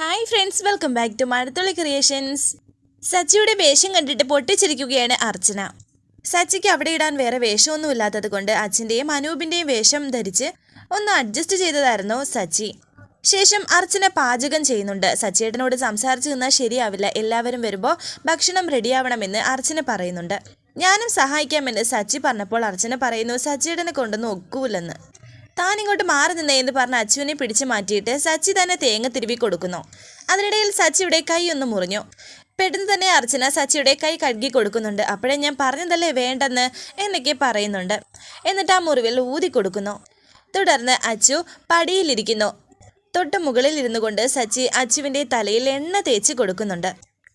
Hi friends welcome back to Mazhathulli creations സച്ചിയുടെ വേഷം കണ്ടിട്ട് പൊട്ടിച്ചിരിക്കുകയാണ് അർച്ചന. സച്ചിക്ക് അവിടെ ഇടാൻ വേറെ വേഷമൊന്നും ഇല്ലാത്തത് കൊണ്ട് അച്ഛന്റെയും അനൂപിന്റെയും വേഷം ധരിച്ച് ഒന്ന് അഡ്ജസ്റ്റ് ചെയ്തതായിരുന്നു സച്ചി. ശേഷം അർച്ചന പാചകം ചെയ്യുന്നുണ്ട്. സച്ചിയേട്ടനോട് സംസാരിച്ചു നിന്നാൽ ശരിയാവില്ല. എല്ലാവരും വരുമ്പോൾ ഭക്ഷണം റെഡിയാവണമെന്ന് അർച്ചന പറയുന്നുണ്ട്. ഞാനും സഹായിക്കാമെന്ന് സച്ചി പറഞ്ഞപ്പോൾ അർച്ചന പറയുന്നു സച്ചിയേട്ടനെ കൊണ്ടൊന്നും ഒക്കൂലെന്ന്. താൻ ഇങ്ങോട്ട് മാറി നിന്നേ എന്ന് പറഞ്ഞ് അച്ചുവിനെ പിടിച്ചു മാറ്റിയിട്ട് സച്ചി തന്നെ തേങ്ങ തിരുവി കൊടുക്കുന്നു. അതിനിടയിൽ സച്ചിയുടെ കൈ ഒന്ന് മുറിഞ്ഞു. പെട്ടെന്ന് തന്നെ അർച്ചന സച്ചിയുടെ കൈ കഴുകി കൊടുക്കുന്നുണ്ട്. അപ്പോഴേ ഞാൻ പറഞ്ഞതല്ലേ വേണ്ടെന്ന്? എന്നൊക്കെ പറയുന്നുണ്ട്. എന്നിട്ട് ആ മുറിവിൽ ഊതി കൊടുക്കുന്നു. തുടർന്ന് അച്ചു പടിയിലിരിക്കുന്നു. തൊട്ട് മുകളിൽ ഇരുന്നു കൊണ്ട് സച്ചി അച്ചുവിന്റെ തലയിൽ എണ്ണ തേച്ച് കൊടുക്കുന്നുണ്ട്.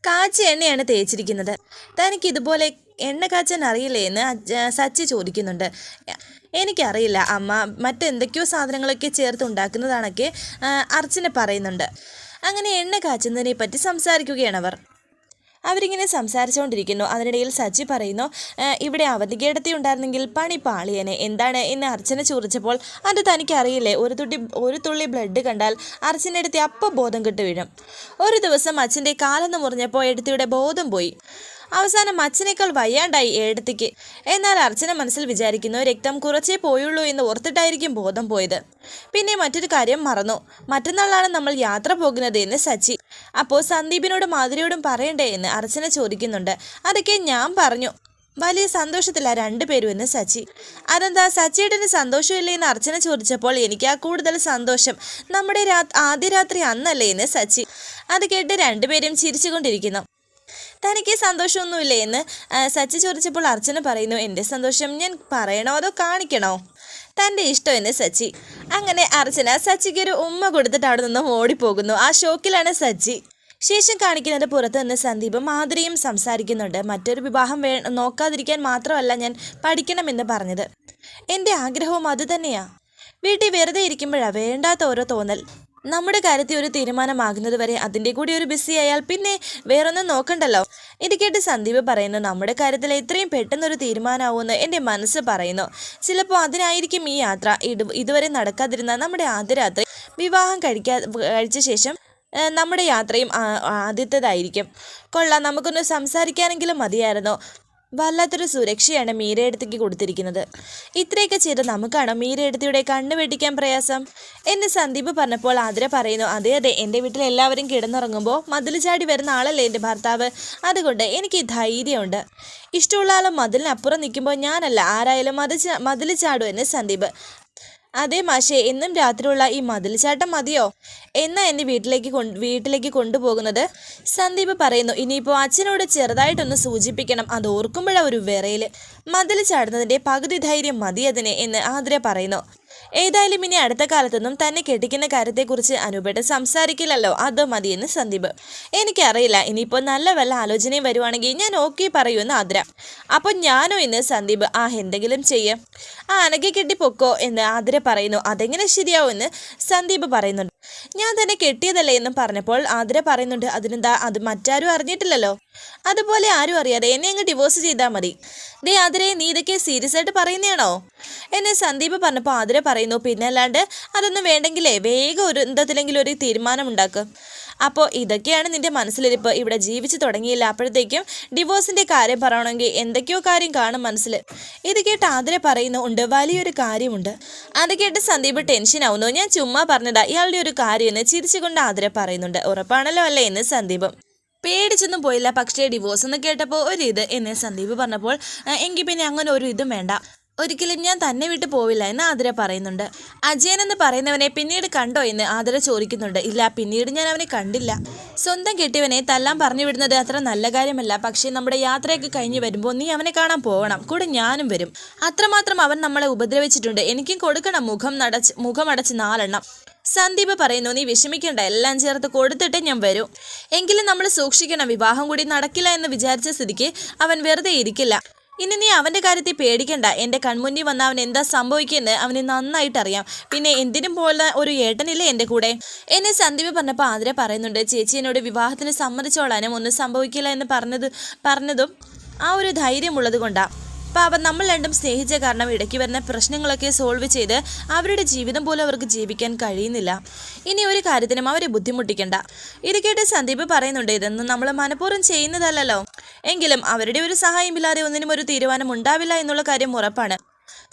കാച്ച എണ്ണയാണ് തേച്ചിരിക്കുന്നത്. തനിക്ക് ഇതുപോലെ എണ്ണ കാച്ചാൻ അറിയില്ലേ? എന്ന് സച്ചി ചോദിക്കുന്നുണ്ട്. എനിക്കറിയില്ല. അമ്മ മറ്റെന്തൊക്കെയോ സാധനങ്ങളൊക്കെ ചേർത്ത് ഉണ്ടാക്കുന്നതാണൊക്കെ അർച്ചന പറയുന്നുണ്ട്. അങ്ങനെ എണ്ണ കാച്ചുന്നതിനെ പറ്റി സംസാരിക്കുകയാണ് അവർ. അവരിങ്ങനെ സംസാരിച്ചുകൊണ്ടിരിക്കുന്നു. അതിനിടയിൽ സച്ചി പറയുന്നു ഇവിടെ ഇവിടെ അവധികേടത്തി ഉണ്ടായിരുന്നെങ്കിൽ പണി പാളിയനെ. എന്താണ്? എന്ന് അർച്ചന ചോദിച്ചപ്പോൾ അത് തനിക്കറിയില്ലേ. ഒരു തുള്ളി ഒരു തുള്ളി ബ്ലഡ് കണ്ടാൽ അർച്ചന എടുത്തി അപ്പം ബോധം കെട്ട് വീഴും ഒരു ദിവസം അച്ഛന്റെ കാലെന്ന് മുറിഞ്ഞപ്പോൾ എടുത്തിയുടെ ബോധം പോയി. അവസാനം അച്ഛനേക്കാൾ വയ്യാണ്ടായി ഏടത്തിക്ക്. എന്നാൽ അർച്ചന മനസ്സിൽ വിചാരിക്കുന്നു രക്തം കുറച്ചേ പോയുള്ളൂ എന്ന് ഓർത്തിട്ടായിരിക്കും ബോധം പോയത്. പിന്നെ മറ്റൊരു കാര്യം മറന്നു. മറ്റന്നാളാണ് നമ്മൾ യാത്ര പോകുന്നത് എന്ന് സച്ചി. അപ്പോൾ സന്ദീപിനോടും മാധുരിയോടും പറയണ്ടേ എന്ന് അർച്ചന ചോദിക്കുന്നുണ്ട്. അതൊക്കെ ഞാൻ പറഞ്ഞു. വലിയ സന്തോഷത്തില്ല രണ്ടുപേരും എന്ന് സച്ചി. അതെന്താ സച്ചിയേട്ടന് സന്തോഷമില്ലേ എന്ന് അർച്ചന ചോദിച്ചപ്പോൾ എനിക്ക് ആ കൂടുതൽ സന്തോഷം. നമ്മുടെ രാ ആദ്യ രാത്രി അന്നല്ലേ എന്ന് സച്ചി. അത് കേട്ട് രണ്ടുപേരും ചിരിച്ചുകൊണ്ടിരിക്കുന്നു. തനിക്ക് സന്തോഷമൊന്നുമില്ലേ എന്ന് സച്ചി ചോദിച്ചപ്പോൾ അർച്ചന പറയുന്നു എന്റെ സന്തോഷം ഞാൻ പറയണോ അതോ കാണിക്കണോ? തന്റെ ഇഷ്ടം എന്ന് സച്ചി. അങ്ങനെ അർച്ചന സച്ചിക്ക് ഒരു ഉമ്മ കൊടുത്തിട്ട് അവിടെ നിന്നും ഓടിപ്പോകുന്നു. ആ ഷോക്കിലാണ് സച്ചി. ശേഷം കാണിക്കുന്നത് പുറത്ത് നിന്ന് സന്ദീപ് മാധുരിയും സംസാരിക്കുന്നുണ്ട്. മറ്റൊരു വിവാഹം വേ നോക്കാതിരിക്കാൻ മാത്രമല്ല ഞാൻ പഠിക്കണമെന്ന് പറഞ്ഞത്. എന്റെ ആഗ്രഹവും അത് തന്നെയാണ് വീട്ടിൽ വെറുതെ ഇരിക്കുമ്പോഴാണ് വേണ്ടാത്ത ഓരോ തോന്നൽ. നമ്മുടെ കാര്യത്തിൽ ഒരു തീരുമാനമാകുന്നത് വരെ അതിന്റെ കൂടി ഒരു ബിസി ആയാൽ പിന്നെ വേറൊന്നും നോക്കണ്ടല്ലോ. ഇത് കേട്ട് സന്ദീപ് പറയുന്നു നമ്മുടെ കാര്യത്തിൽ എത്രയും പെട്ടെന്നൊരു തീരുമാനമാവുമെന്ന് എന്റെ മനസ്സ് പറയുന്നു. ചിലപ്പോൾ അതിനായിരിക്കും ഈ യാത്ര ഇതുവരെ നടക്കാതിരുന്ന നമ്മുടെ ആദ്യ രാത്രി വിവാഹം കഴിക്കാ കഴിച്ച ശേഷം നമ്മുടെ യാത്രയും ആദ്യത്തേതായിരിക്കും. കൊള്ളാം നമുക്കൊന്ന് സംസാരിക്കാനെങ്കിലും മതിയായിരുന്നു. വല്ലാത്തൊരു സുരക്ഷയാണ് മീരയെടുത്തേക്ക് കൊടുത്തിരിക്കുന്നത്. ഇത്രയൊക്കെ ചെയ്ത് നമുക്കാണോ മീരയെടുത്തിയുടെ കണ്ണ് വെട്ടിക്കാൻ പ്രയാസം? എന്ന് സന്ദീപ് പറഞ്ഞപ്പോൾ ആതിര പറയുന്നു അതെ അതെ എന്റെ വീട്ടിൽ എല്ലാവരും കിടന്നുറങ്ങുമ്പോൾ മതിൽ ചാടി വരുന്ന ആളല്ലേ എന്റെ ഭർത്താവ്? അതുകൊണ്ട് എനിക്ക് ധൈര്യമുണ്ട്. ഇഷ്ടമുള്ള ആളും മതിലിനപ്പുറം നിൽക്കുമ്പോൾ ഞാനല്ല ആരായാലും മതി മതിൽ ചാടും എന്ന് സന്ദീപ്. അതെ മാഷേ എന്നും രാത്രിയുള്ള ഈ മതിൽ ചാട്ടം മതിയോ? എന്നാ എന്നെ വീട്ടിലേക്ക് വീട്ടിലേക്ക് കൊണ്ടുപോകുന്നത്? സന്ദീപ് പറയുന്നു ഇനിയിപ്പോൾ അച്ഛനോട് ചെറുതായിട്ടൊന്ന് സൂചിപ്പിക്കണം. അത് ഓർക്കുമ്പോഴാണ് ഒരു വിറയിൽ മതിൽ ചാടുന്നതിന്റെ പകുതി ധൈര്യം മതി അതിനെ എന്ന് ആതിര പറയുന്നു. ഏതായാലും ഇനി അടുത്ത കാലത്തൊന്നും തന്നെ കെട്ടിക്കുന്ന കാര്യത്തെക്കുറിച്ച് അനൂപേട്ട് സംസാരിക്കില്ലല്ലോ. അത് മതിയെന്ന് സന്ദീപ്. എനിക്കറിയില്ല. ഇനിയിപ്പോൾ നല്ല വല്ല ആലോചനയും വരുവാണെങ്കിൽ ഞാൻ ഓക്കെ പറയുമെന്ന് ആദ്ര അപ്പോൾ ഞാനോ ഇന്ന് സന്ദീപ് ആ എന്തെങ്കിലും ചെയ്യ. ആ അനക്കെ കെട്ടി പൊക്കോ എന്ന് ആദ്ര പറയുന്നു. അതെങ്ങനെ ശരിയാവുമെന്ന് സന്ദീപ് പറയുന്നുണ്ട്. ഞാൻ തന്നെ കെട്ടിയതല്ലേ എന്നും പറഞ്ഞപ്പോൾ ആദ്ര പറയുന്നുണ്ട്. അതിനെന്താ അത് മറ്റാരും അറിഞ്ഞിട്ടില്ലല്ലോ? അതുപോലെ ആരും അറിയാതെ എന്നെ അങ്ങ് ഡിവോഴ്സ് ചെയ്താൽ മതി. ദേ ആതിരെ നീ ഇതൊക്കെ സീരിയസ് ആയിട്ട് പറയുന്നതാണോ എന്നെ സന്ദീപ് പറഞ്ഞപ്പോൾ ആതിര പറയുന്നു പിന്നെ അല്ലാണ്ട് അതൊന്നും വേണ്ടെങ്കിലേ വേഗം ഒരു എന്തെങ്കിലും ഒരു തീരുമാനം ഉണ്ടാക്കും അപ്പോൾ ഇതൊക്കെയാണ് നിന്റെ മനസ്സിലിരിപ്പ്. ഇവിടെ ജീവിച്ചു തുടങ്ങിയില്ല. അപ്പോഴത്തേക്കും ഡിവോഴ്സിന്റെ കാര്യം പറയണമെങ്കിൽ എന്തൊക്കെയോ കാര്യം കാണും മനസ്സിൽ ഇത് കേട്ട് ആതിരെ പറയുന്നു ഉണ്ട് വലിയൊരു കാര്യമുണ്ട്. അത് കേട്ട് സന്ദീപ് ടെൻഷൻ ആവുന്നു. ഞാൻ ചുമ്മാ പറഞ്ഞതാ ഇയാളുടെ ഒരു കാര്യം എന്ന് ചിരിച്ചുകൊണ്ട് ആതിര പറയുന്നുണ്ട്. ഉറപ്പാണല്ലോ അല്ലേ? എന്ന് സന്ദീപ്. പേടിച്ചൊന്നും പോയില്ല. പക്ഷേ ഡിവോഴ്സ് എന്ന് കേട്ടപ്പോൾ ഒരു ഇത് എന്നെ സന്ദീപ് പറഞ്ഞപ്പോൾ "ആ, എങ്കിൽ പിന്നെ അങ്ങനെ ഒരു ഇതും വേണ്ട. ഒരിക്കലും ഞാൻ തന്നെ വിട്ട് പോവില്ല എന്ന് ആതിര പറയുന്നുണ്ട്. അജയൻ എന്ന് പറയുന്നവനെ പിന്നീട് കണ്ടോ എന്ന് ആതിര ചോദിക്കുന്നുണ്ട്. ഇല്ല പിന്നീട് ഞാൻ അവനെ കണ്ടില്ല. സ്വന്തം കെട്ടിയവനെ തല്ലാൻ പറഞ്ഞു വിടുന്നത് അത്ര നല്ല കാര്യമല്ല. പക്ഷേ നമ്മുടെ യാത്രയൊക്കെ കഴിഞ്ഞ് വരുമ്പോൾ നീ അവനെ കാണാൻ പോകണം കൂടെ ഞാനും വരും. അത്രമാത്രം അവൻ നമ്മളെ ഉപദ്രവിച്ചിട്ടുണ്ട്. എനിക്കും കൊടുക്കണം. മുഖം നടച്ച് മുഖമടച്ച് നാലെണ്ണം. സന്ദീപ് പറയുന്നു നീ വിഷമിക്കേണ്ട. എല്ലാം ചേർത്ത് കൊടുത്തിട്ടേ ഞാൻ വരും. എങ്കിലും നമ്മൾ സൂക്ഷിക്കണം. വിവാഹം കൂടി നടക്കില്ല എന്ന് വിചാരിച്ച സ്ഥിതിക്ക് അവൻ വെറുതെ ഇരിക്കില്ല. ഇനി നീ അവന്റെ കാര്യത്തിൽ പേടിക്കണ്ട. എന്റെ കൺമുന്നിൽ വന്ന അവൻ എന്താ സംഭവിക്കുന്നത് അവന് നന്നായിട്ട് അറിയാം പിന്നെ എന്തിനും പോലെ ഒരു ഏട്ടനില്ലേ എന്റെ കൂടെ? എന്നെ സന്ദീപ് പറഞ്ഞപ്പോൾ ആതിര പറയുന്നുണ്ട് ചേച്ചി എന്നോട് വിവാഹത്തിന് സമ്മതിച്ചോളാനും ഒന്നും സംഭവിക്കില്ല എന്ന് പറഞ്ഞത് പറഞ്ഞതും ആ ഒരു ധൈര്യമുള്ളത് കൊണ്ടാ പാപം നമ്മൾ രണ്ടും സ്നേഹിച്ച കാരണം ഇടയ്ക്ക് വരുന്ന പ്രശ്നങ്ങളൊക്കെ സോൾവ് ചെയ്ത് അവരുടെ ജീവിതം പോലും അവർക്ക് ജീവിക്കാൻ കഴിയുന്നില്ല. ഇനി ഒരു കാര്യത്തിനും അവരെ ബുദ്ധിമുട്ടിക്കണ്ട. ഇത് കേട്ട് സന്ദീപ് പറയുന്നുണ്ട് ഇതൊന്നും നമ്മൾ മനഃപൂർവം ചെയ്യുന്നതല്ലല്ലോ. എങ്കിലും അവരുടെ ഒരു സഹായമില്ലാതെ ഒന്നിനും ഒരു തീരുമാനം ഉണ്ടാവില്ല എന്നുള്ള കാര്യം ഉറപ്പാണ്.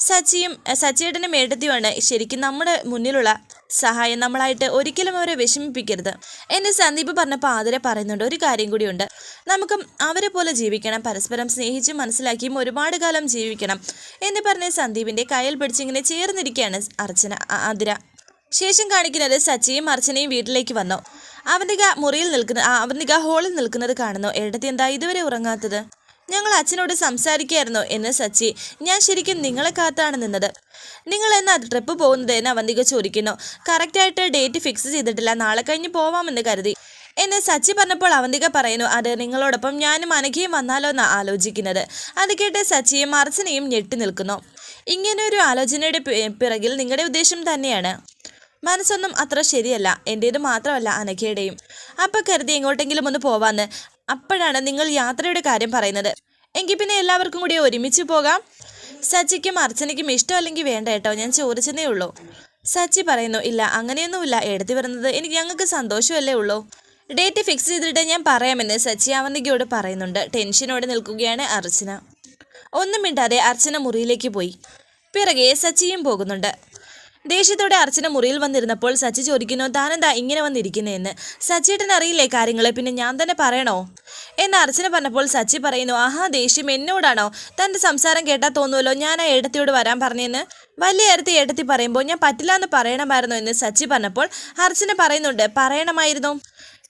സച്ചിയും സച്ചിയേട്ടനും ഏട്ടത്തിയുമാണ് ശരിക്കും നമ്മുടെ മുന്നിലുള്ള സഹായം നമ്മളായിട്ട് ഒരിക്കലും അവരെ വിഷമിപ്പിക്കരുത്. എന്നെ സന്ദീപ് പറഞ്ഞപ്പോൾ ആതിര പറയുന്നുണ്ട് ഒരു കാര്യം കൂടിയുണ്ട്. നമുക്ക് അവരെ പോലെ ജീവിക്കണം പരസ്പരം സ്നേഹിച്ചും മനസ്സിലാക്കിയും ഒരുപാട് കാലം ജീവിക്കണം എന്ന് പറഞ്ഞ് സന്ദീപിന്റെ കയ്യിൽ പിടിച്ചിങ്ങനെ ചേർന്നിരിക്കുകയാണ് അർച്ചന ആതിര. ശേഷം കാണിക്കുന്നത് സച്ചിയും അർച്ചനയും വീട്ടിലേക്ക് വന്നു. അവന്തിക മുറിയിൽ നിൽക്കുന്ന അവന്തിക ഹാളിൽ നിൽക്കുന്നത് കാണുന്നു. ഏട്ടത്തി എന്താ ഇതുവരെ ഉറങ്ങാത്തത്? ഞങ്ങൾ അച്ഛനോട് സംസാരിക്കുകയായിരുന്നു എന്ന് സച്ചി. ഞാൻ ശരിക്കും നിങ്ങളെ കാത്താണ് നിന്നത്. നിങ്ങൾ എന്നാ ട്രിപ്പ് പോകുന്നത് എന്ന് അവന്തിക ചോദിക്കുന്നു. കറക്റ്റായിട്ട് ഡേറ്റ് ഫിക്സ് ചെയ്തിട്ടില്ല. നാളെ കഴിഞ്ഞ് പോവാമെന്ന് കരുതി. എന്നെ സച്ചി പറഞ്ഞപ്പോൾ അവന്തിക പറയുന്നു അത് നിങ്ങളോടൊപ്പം ഞാനും അനഘയും വന്നാലോ എന്ന് ആലോചിക്കുന്നത്. അത് കേട്ട് സച്ചിയും അർച്ചനയും ഞെട്ടി നിൽക്കുന്നു. ഇങ്ങനെ ഒരു ആലോചനയുടെ പിറകിൽ നിങ്ങളുടെ ഉദ്ദേശം തന്നെയാണ്. മനസ്സൊന്നും അത്ര ശരിയല്ല. എന്റേത് മാത്രമല്ല അനഘയുടെയും. അപ്പം കരുതി എങ്ങോട്ടെങ്കിലും ഒന്ന് പോവാന്ന്. അപ്പോഴാണ് നിങ്ങൾ യാത്രയുടെ കാര്യം പറയുന്നത്. എങ്കിൽ പിന്നെ എല്ലാവർക്കും കൂടി ഒരുമിച്ച് പോകാം. സച്ചിക്കും അർച്ചനയ്ക്കും ഇഷ്ടമല്ലെങ്കിൽ വേണ്ട കേട്ടോ ഞാൻ ചോദിച്ചതേ ഉള്ളൂ. സച്ചി പറയുന്നു ഇല്ല അങ്ങനെയൊന്നുമില്ല എടുത്തു വരുന്നത് എനിക്ക് ഞങ്ങൾക്ക് സന്തോഷമല്ലേ ഉള്ളൂ. ഡേറ്റ് ഫിക്സ് ചെയ്തിട്ട് ഞാൻ പറയാമെന്ന് സച്ചി അവന്തികയോട് പറയുന്നുണ്ട്. ടെൻഷനോടെ നിൽക്കുകയാണ് അർച്ചന. ഒന്നും മിണ്ടാതെ അർച്ചന മുറിയിലേക്ക് പോയി. പിറകെ സച്ചിയും പോകുന്നുണ്ട്. ദേഷ്യത്തോടെ അർച്ചന മുറിയിൽ വന്നിരുന്നപ്പോൾ സച്ചി ചോദിക്കുന്നു താനെന്താ ഇങ്ങനെ വന്നിരിക്കുന്നതെന്ന് സച്ചിയേട്ടൻ അറിയില്ലേ കാര്യങ്ങളെ? പിന്നെ ഞാൻ തന്നെ പറയണോ? എന്ന് അർച്ചന പറഞ്ഞപ്പോൾ സച്ചി പറയുന്നു ആഹാ ദേഷ്യം എന്നോടാണോ? തന്റെ സംസാരം കേട്ടാൽ തോന്നുമല്ലോ ഞാൻ ആ ഏടത്തിയോട് വരാൻ പറഞ്ഞെന്ന്? വലിയ ഏടത്തി ഏടത്തി പറയുമ്പോൾ ഞാൻ പറ്റില്ല എന്ന് പറയണമായിരുന്നു എന്ന് സച്ചി പറഞ്ഞപ്പോൾ അർച്ചന പറയുന്നുണ്ട് പറയണമായിരുന്നു.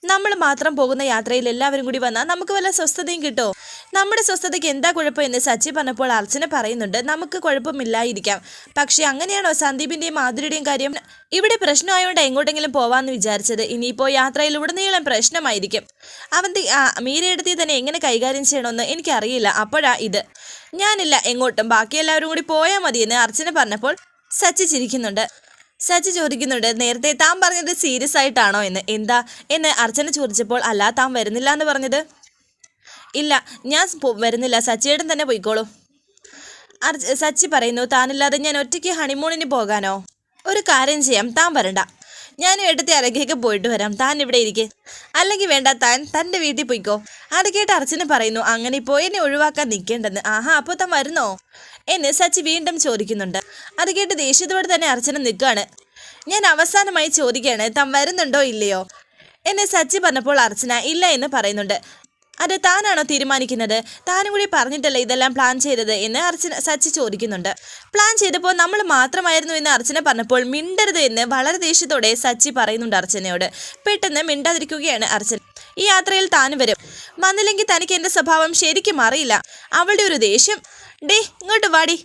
നമ്മൾ മാത്രം പോകുന്ന യാത്രയിൽ എല്ലാവരും കൂടി വന്നാൽ നമുക്ക് വല്ല സ്വസ്ഥതയും കിട്ടോ നമ്മുടെ സ്വസ്ഥതയ്ക്ക് എന്താ കുഴപ്പം എന്ന് സച്ചി പറഞ്ഞപ്പോൾ അർച്ചന പറയുന്നുണ്ട് നമുക്ക് കുഴപ്പമില്ലായിരിക്കാം. പക്ഷേ അങ്ങനെയാണോ സന്ദീപിന്റെയും മാധുരിയുടെയും കാര്യം? ഇവിടെ പ്രശ്നമായോണ്ട് എങ്ങോട്ടെങ്കിലും പോവാന്ന് വിചാരിച്ചത്. ഇനിയിപ്പോ യാത്രയിൽ ഉടനീളം പ്രശ്നമായിരിക്കും അവൻ മീരയെടുത്തി തന്നെ എങ്ങനെ കൈകാര്യം ചെയ്യണമെന്ന് എനിക്കറിയില്ല. അപ്പോഴാ ഇത്. ഞാനില്ല എങ്ങോട്ടും. ബാക്കി എല്ലാവരും കൂടി പോയാൽ മതിയെന്ന് അർച്ചന പറഞ്ഞപ്പോൾ സച്ചി ചിരിക്കുന്നുണ്ട്. സച്ചി ചോദിക്കുന്നുണ്ട് നേരത്തെ താൻ പറഞ്ഞത് സീരിയസ് ആയിട്ടാണോ എന്ന്? എന്താ? എന്ന് അർച്ചന ചോദിച്ചപ്പോൾ അല്ല താൻ വരുന്നില്ല എന്ന് പറഞ്ഞത്. ഇല്ല ഞാൻ വരുന്നില്ല. സച്ചിയേടൻ തന്നെ പോയിക്കോളൂ. അർച്ച സച്ചി പറയുന്നു താനില്ലാതെ ഞാൻ ഒറ്റയ്ക്ക് ഹണിമൂണിന് പോകാനോ? ഒരു കാര്യം ചെയ്യാം താൻ വരണ്ട. ഞാൻ എടുത്ത് അരകേക്ക് പോയിട്ട് വരാം. താൻ ഇവിടെ ഇരിക്കെ. അല്ലെങ്കിൽ വേണ്ട താൻ തന്റെ വീട്ടിൽ പോയിക്കോ. അത് കേട്ട് അർച്ചന പറയുന്നു അങ്ങനെ ഇപ്പോൾ എന്നെ ഒഴിവാക്കാൻ നിൽക്കേണ്ടെന്ന്. ആഹാ അപ്പോൾ താൻ വരുന്നോ? എന്ന് സച്ചി വീണ്ടും ചോദിക്കുന്നുണ്ട്. അത് കേട്ട് ദേഷ്യത്തോടെ തന്നെ അർച്ചന നിൽക്കുകയാണ്. ഞാൻ അവസാനമായി ചോദിക്കുകയാണ് താൻ വരുന്നുണ്ടോ ഇല്ലയോ? എന്നെ സച്ചി പറഞ്ഞപ്പോൾ അർച്ചന ഇല്ല എന്ന് പറയുന്നുണ്ട്. അത് താനാണോ തീരുമാനിക്കുന്നത്? താനും കൂടി പറഞ്ഞിട്ടല്ലേ ഇതെല്ലാം പ്ലാൻ ചെയ്തത്? എന്ന് അർച്ചന സച്ചി ചോദിക്കുന്നുണ്ട്. പ്ലാൻ ചെയ്തപ്പോൾ നമ്മൾ മാത്രമായിരുന്നു എന്ന് അർച്ചന പറഞ്ഞപ്പോൾ മിണ്ടരുത് എന്ന് വളരെ ദേഷ്യത്തോടെ സച്ചി പറയുന്നുണ്ട് അർച്ചനയോട്. പെട്ടെന്ന് മിണ്ടാതിരിക്കുകയാണ് അർച്ചന. ഈ യാത്രയിൽ താനും വരും. വന്നില്ലെങ്കിൽ തനിക്ക് എന്റെ സ്വഭാവം ശരിക്കും അറിയില്ല. അവളുടെ ഒരു ദേഷ്യം. ഡേ ഇങ്ങോട്ട് വാടി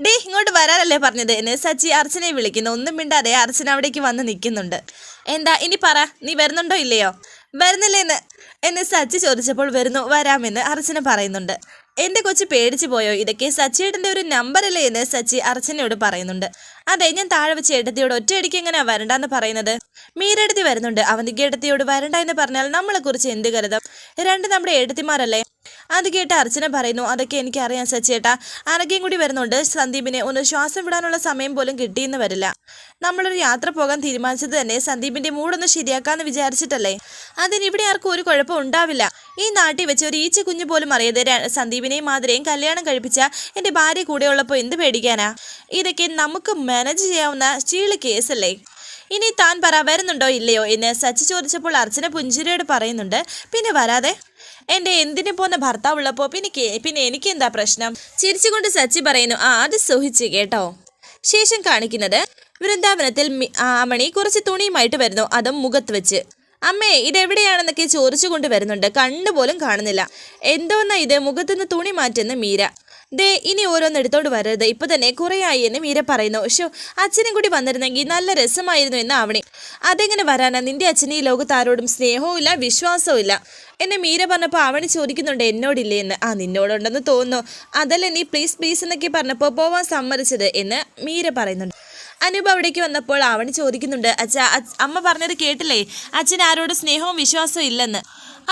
ഡേ. ഇങ്ങോട്ട് വരാനല്ലേ പറഞ്ഞത്. എന്നെ സച്ചി അർച്ചനയെ വിളിക്കുന്നു. ഒന്നും മിണ്ടാതെ അർച്ചന അവിടേക്ക് വന്ന് നിൽക്കുന്നുണ്ട്. എന്താ ഇനി പറ നീ വരുന്നുണ്ടോ ഇല്ലയോ? വരുന്നില്ലേന്ന്. എന്നെ സച്ചി ചോദിച്ചപ്പോൾ വരുന്നു വരാമെന്ന് അർച്ചന പറയുന്നുണ്ട്. എന്റെ കൊച്ചു പേടിച്ചു പോയോ? ഇതൊക്കെ സച്ചിയേട്ടന്റെ ഒരു നമ്പറല്ലേ എന്ന് സച്ചി അർച്ചനയോട് പറയുന്നുണ്ട്. അതെ ഞാൻ താഴെ വെച്ച് ഏട്ടത്തിയോട് ഒറ്റയടിക്ക് എങ്ങനെയാ വരണ്ടെന്ന് പറയുന്നത്? മീരെടുത്തി വരുന്നുണ്ട്. അവന്തിക്ക് ഏട്ടത്തിയോട് വരണ്ട എന്ന് പറഞ്ഞാൽ നമ്മളെ കുറിച്ച് എന്ത് കരുതും? രണ്ട് നമ്മുടെ ഏട്ടത്തിമാരല്ലേ? അത് കേട്ട് അർച്ചന പറയുന്നു അതൊക്കെ എനിക്ക് എനിക്കറിയാം സച്ചേട്ടാ ആരൊക്കെയും കൂടി വരുന്നുണ്ട്. സന്ദീപിനെ ഒന്ന് ശ്വാസം വിടാനുള്ള സമയം പോലും കിട്ടിയെന്ന് വരില്ല. നമ്മളൊരു യാത്ര പോകാൻ തീരുമാനിച്ചത് തന്നെ സന്ദീപിന്റെ മൂടൊന്ന് ശരിയാക്കാന്ന് വിചാരിച്ചിട്ടല്ലേ? അതിന് ഇവിടെ ആർക്കും ഒരു കുഴപ്പം ഉണ്ടാവില്ല. ഈ നാട്ടിൽ വെച്ച് ഒരു ഈച്ച കുഞ്ഞു പോലും അറിയാതെ സന്ദീപിനെയും മാതിരെയും കല്യാണം കഴിപ്പിച്ച എന്റെ ഭാര്യ കൂടെയുള്ളപ്പോൾ എന്ത് പേടിക്കാനാ? ഇതൊക്കെ നമുക്ക് മാനേജ് ചെയ്യാവുന്ന ചീൾ കേസല്ലേ? ഇനി താൻ പറ വരുന്നുണ്ടോ ഇല്ലയോ? എന്ന് സച്ചി ചോദിച്ചപ്പോൾ അർച്ചന പുഞ്ചിരിയോട് പറയുന്നുണ്ട്. പിന്നെ വരാതെ? എന്റെ എന്തിനു പോന്ന ഭർത്താവുള്ളപ്പോ പിന്നെ പിന്നെ എനിക്ക് എന്താ പ്രശ്നം? ചിരിച്ചുകൊണ്ട് സച്ചി പറയുന്നു ആ അത് സുഹിച്ച് കേട്ടോ. ശേഷം കാണിക്കുന്നത് വൃന്ദാവനത്തിൽ ആമണി കുറച്ച് തുണിയുമായിട്ട് വരുന്നു അതും മുഖത്ത് വെച്ച്. അമ്മേ ഇതെവിടെയാണെന്നൊക്കെ ചോദിച്ചുകൊണ്ട് വരുന്നുണ്ട് കണ്ണുപോലും കാണുന്നില്ല. എന്തോന്നാ ഇത്? മുഖത്തുനിന്ന് തുണി മാറ്റുന്ന മീര. ദേ ഇനി ഓരോന്ന് എടുത്തോണ്ട് വരരുത്. ഇപ്പൊ തന്നെ കുറേയായി എന്ന് മീര പറയുന്നു. ഷോ അച്ഛനും കൂടി വന്നിരുന്നെങ്കിൽ നല്ല രസമായിരുന്നു എന്ന് ആവണി അതെങ്ങനെ വരാനാ? നിന്റെ അച്ഛന് ഈ ലോകത്ത് ആരോടും സ്നേഹവും ഇല്ല വിശ്വാസവും ഇല്ല. എന്നെ മീര പറഞ്ഞപ്പോൾ അവണി ചോദിക്കുന്നുണ്ട് എന്നോടില്ലേ? എന്ന്. ആ നിന്നോടുണ്ടെന്ന് തോന്നുന്നു. അതല്ലേ നീ പ്ലീസ് പ്ലീസ് എന്നൊക്കെ പറഞ്ഞപ്പോൾ പോവാൻ സമ്മതിച്ചത്? എന്ന് മീര പറയുന്നുണ്ട്. അനൂപ് അവിടേക്ക് വന്നപ്പോൾ അവണി ചോദിക്കുന്നുണ്ട് അച്ഛ അമ്മ പറഞ്ഞത് കേട്ടില്ലേ? അച്ഛൻ ആരോടും സ്നേഹവും വിശ്വാസവും ഇല്ലെന്ന്.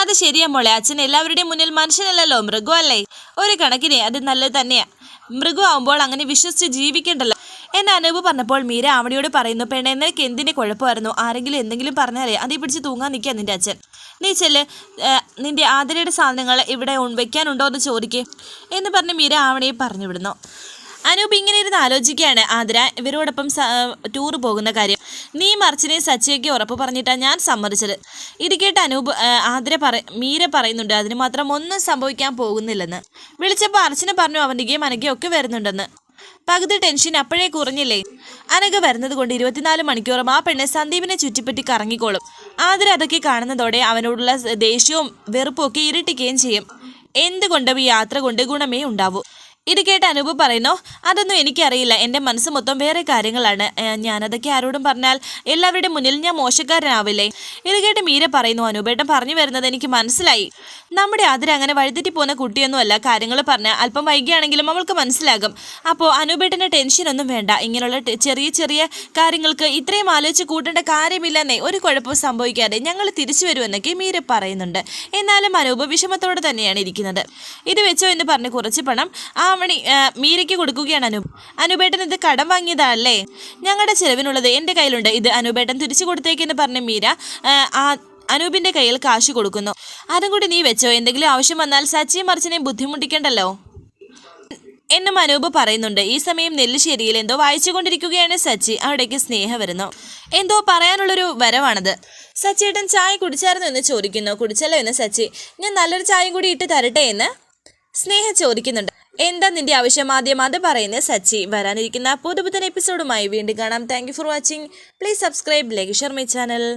അത് ശരിയാ മോളെ. അച്ഛൻ എല്ലാവരുടെയും മുന്നിൽ മനുഷ്യനല്ലല്ലോ. മൃഗമല്ലേ ഒരു കണക്കിനെ അത് നല്ലത് തന്നെയാ. മൃഗമാവുമ്പോൾ അങ്ങനെ വിശ്വസിച്ച് ജീവിക്കണ്ടല്ലോ. എന്നെ അനൂപ് പറഞ്ഞപ്പോൾ മീര ആവണിയോട് പറയുന്നു പെണ്ണെ നിനക്ക് എന്തിന്റെ കുഴപ്പമായിരുന്നു? ആരെങ്കിലും എന്തെങ്കിലും പറഞ്ഞാലേ അതേ പിടിച്ച് തൂങ്ങാൻ നിൽക്കുക നിന്റെ അച്ഛൻ. നീ ചെല്ല്. നിന്റെ ആതിരയുടെ സാധനങ്ങൾ ഇവിടെ വെക്കാനുണ്ടോ എന്ന് ചോദിക്കേ. എന്ന് പറഞ്ഞ് മീര ആവണിയെ പറഞ്ഞു വിടുന്നു. അനൂപ് ഇങ്ങനെ ഇരുന്ന് ആലോചിക്കുകയാണ്. ആതിര ഇവരോടൊപ്പം ടൂർ പോകുന്ന കാര്യം. നീ മർച്ചിനെ സച്ചിയൊക്കെ ഉറപ്പ് പറഞ്ഞിട്ടാണ് ഞാൻ സമ്മതിച്ചത്. ഇത് കേട്ട് അനൂപ് ആതിര പറ മീര പറയുന്നുണ്ട് അതിന് മാത്രം ഒന്നും സംഭവിക്കാൻ പോകുന്നില്ലെന്ന്. വിളിച്ചപ്പോൾ അർച്ചന പറഞ്ഞു അവന്റെ അനകയും ഒക്കെ വരുന്നുണ്ടെന്ന്. പകുതി ടെൻഷൻ അപ്പോഴേ കുറഞ്ഞില്ലേ? അനക വരുന്നത് കൊണ്ട് ഇരുപത്തിനാല് മണിക്കൂറും ആ പെണ്ണെ സന്ദീപിനെ ചുറ്റിപ്പറ്റി കറങ്ങിക്കോളും. ആതിര അതൊക്കെ കാണുന്നതോടെ അവനോടുള്ള ദേഷ്യവും വെറുപ്പും ഒക്കെ ഇരട്ടിക്കുകയും ചെയ്യും. എന്തുകൊണ്ടും ഈ യാത്ര കൊണ്ട് ഗുണമേ ഉണ്ടാവൂ. ഇത് കേട്ട് അനൂപ് പറയുന്നു അതൊന്നും എനിക്കറിയില്ല. എന്റെ മനസ്സ് മൊത്തം വേറെ കാര്യങ്ങളാണ്. ഞാനതൊക്കെ ആരോടും പറഞ്ഞാൽ എല്ലാവരുടെ മുന്നിൽ ഞാൻ മോശക്കാരനാവില്ലേ? ഇത് കേട്ട് മീര പറയുന്നു അനൂപേട്ടൻ പറഞ്ഞു വരുന്നത് എനിക്ക് മനസ്സിലായി. നമ്മുടെ അതിര അങ്ങനെ വഴിതെറ്റി പോകുന്ന കുട്ടിയൊന്നുമല്ല. കാര്യങ്ങൾ പറഞ്ഞാൽ അല്പം വൈകിയാണെങ്കിലും അവൾക്ക് മനസ്സിലാകും. അപ്പോൾ അനൂപേട്ടന്റെ ടെൻഷനൊന്നും വേണ്ട. ഇങ്ങനെയുള്ള ചെറിയ ചെറിയ കാര്യങ്ങൾക്ക് ഇത്രയും ആലോചിച്ച് കൂട്ടേണ്ട കാര്യമില്ലെന്നേ ഒരു കുഴപ്പവും സംഭവിക്കാതെ ഞങ്ങൾ തിരിച്ചു വരുമെന്നൊക്കെ മീര പറയുന്നുണ്ട്. എന്നാലും അനൂപ് വിഷമത്തോടെ തന്നെയാണ് ഇരിക്കുന്നത്. ഇത് വെച്ചോ എന്ന് പറഞ്ഞ് കുറച്ച് പണം ആവണി ആ, മീരയ്ക്ക് കൊടുക്കുകയാണ് അനു. അനുപേട്ടൻ ഇത് കടം വാങ്ങിയതല്ലേ ഞങ്ങളുടെ ചെലവിനുള്ളത് എന്റെ കയ്യിലുണ്ട്. ഇത് അനുപേട്ടൻ തിരിച്ചു കൊടുത്തേക്കെന്ന് പറഞ്ഞ് മീര ആ അനൂപിന്റെ കയ്യിൽ കാശ് കൊടുക്കുന്നു. അതും കൂടി നീ വെച്ചോ. എന്തെങ്കിലും ആവശ്യം വന്നാൽ സച്ചിയും മറിച്ചിനെയും ബുദ്ധിമുട്ടിക്കണ്ടല്ലോ. എന്നും അനൂപ് പറയുന്നുണ്ട്. ഈ സമയം നെല്ലിശ്ശേരിയിൽ എന്തോ വായിച്ചുകൊണ്ടിരിക്കുകയാണ് സച്ചി. അവിടേക്ക് സ്നേഹ വരുന്നു. എന്തോ പറയാനുള്ളൊരു വരവാണത്. സച്ചിയേട്ടൻ ചായ കുടിച്ചായിരുന്നു എന്ന് ചോദിക്കുന്നു. കുടിച്ചല്ലോ എന്ന് സച്ചി. ഞാൻ നല്ലൊരു ചായയും കൂടി ഇട്ട് തരട്ടെ എന്ന് സ്നേഹ ചോദിക്കുന്നുണ്ട്. എന്താ നിന്റെ ആവശ്യം ആദ്യം? അത് പറയുന്ന സച്ചി. വരാനിരിക്കുന്ന പുതുപുത്തൻ എപ്പിസോഡുമായി വീണ്ടും കാണാം. Thank for watching please subscribe like my channel